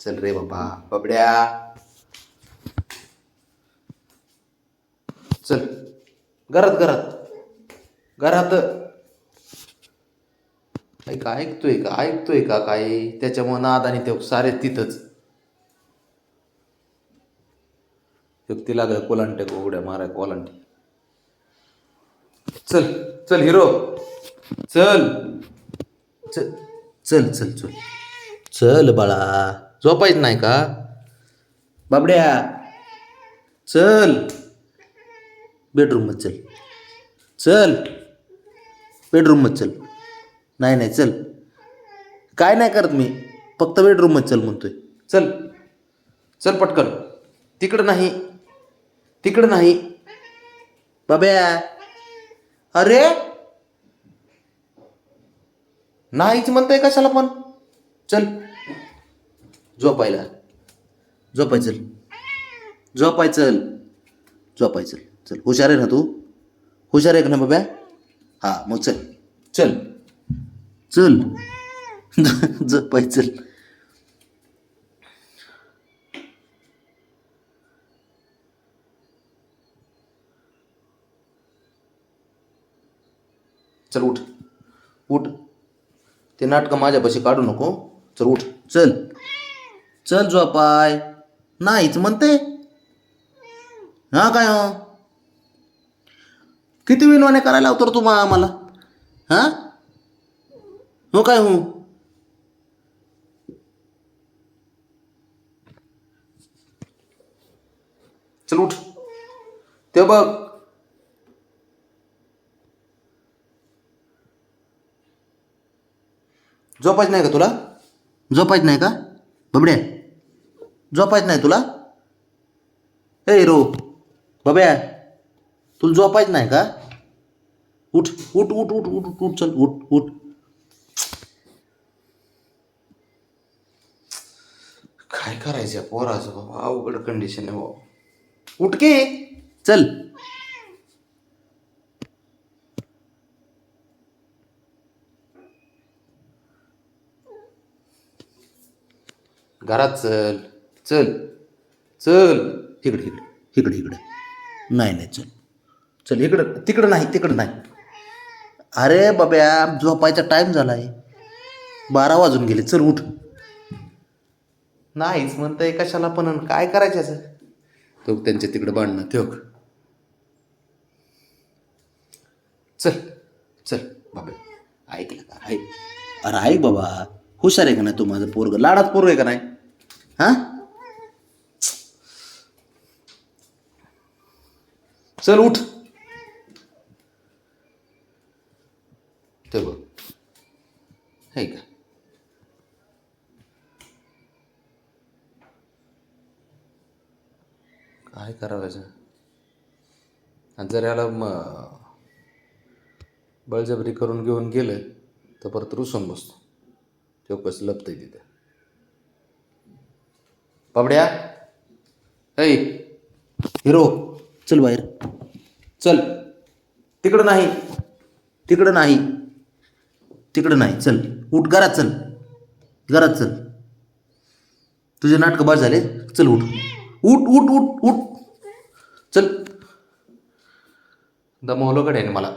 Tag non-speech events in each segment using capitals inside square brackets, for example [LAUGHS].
चल रे बाबा बबड्या. चल. घरात घरात. घरात. ऐका ऐकतोय का? ऐकतोय का काय? त्याच्यामुळे नाद आणि ते सारे तिथंच. युक्ती लागलं कोलांटे उघड्या माराय कोलांटे चल चल हिरो. चल. चल चल चल चल. चल बाळा. झोपायचं नाही का? बाबड्या चल. बेडरूममध्ये चल. चल. बेडरूममध्ये चल. नाही नाही चल. काय नाही करत मी. फक्त बेडरूममध्ये चल म्हणतोय. चल. चल पटकन. तिकडं नाही. तिकडं नाही. बाब्या. अरे! नाहीच म्हणतंय कशाला पण. चल. झोपायला झोपाय चल झोपाय चल झोपाय चल चल, हुशार आहे ना तू? हुशार आहे का ना बाब्या? हा, मग चल. चल. चल. [LAUGHS] झोपाय चल चल, उठ. उठ. ते नाटकं माझ्यापाशी काढू नको. चल, उठ. चल. चल झोपाय. नाहीच म्हणते. हा काय हो? किती विनवाने करायला लावतो रे तू आम्हाला? हा? हो काय हो? चल उठ. ते बघ. झोपायच नाही का तुला? झोपायचं नाही का? बबड्या. झोपायचं नाही तुला? ए रो. बब्या तुला झोपायचं नाही का? उठ उठ उठ उठ उठ उठ उठ चल उठ उठ. काय करायचं पोराचं बाबा? अवघड कंडिशन आहे बाबा. उठ की. चल. घरात चल. चल चल. इकडे इकडे इकडे इकडे. नाही नाही चल. चल इकडं तिकडं नाही तिकडं नाही. अरे बाब्या झोपायचा टाईम झाला आहे बारा वाजून गेले. चल उठ. नाहीच म्हणतंय कशाला पण काय करायचं असं? तो त्यांच्या तिकडं बांधणं. ते चल चल बाबा ऐकलं का? ऐक अरे ऐक बाबा. हुशार आहे का नाही तू माझं पोरग? लाडात पोरग आहे का नाही? हां? चल उठ. ते बघ. का? काय करावायचं आणि जर याला मग बळजबरी करून घेऊन गेलं तर परत रुसून बसतो. तो कसं लपतंय तिथे. बाबड्या ऐ हिरो. चल बाहेर. चल. तिकडं नाही. तिकडं नाही. तिकडं नाही. चल. उठ. घरात चल. घरात चल. तुझे नाटकं बाद झाले. चल उठ. उठ उठ उठ उठ. चल. दमवलं आहे मला.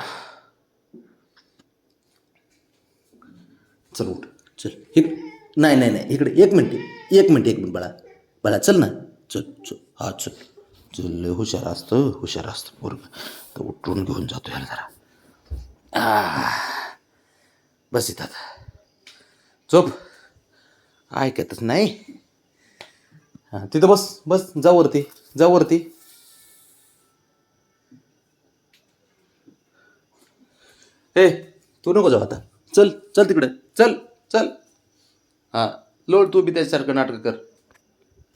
चल उठ. चल. इक नाही नाही नाही. इकडे एक मिनिट. एक मिनिट एक मिनिट बाळा. बाळा चल ना. चल चल. हा चल. चल हुशार असतं हुशार असतं पूर्ण तर उठून घेऊन जातो याला जरा. बस इथं आता. झोप. ऐकतच नाही. हां तिथं बस बस जा वरती जा वरती. ए तू नको जाऊ आता. चल चल तिकडे. चल चल. हां लोड तू बी त्याच्यासारखं नाटक कर.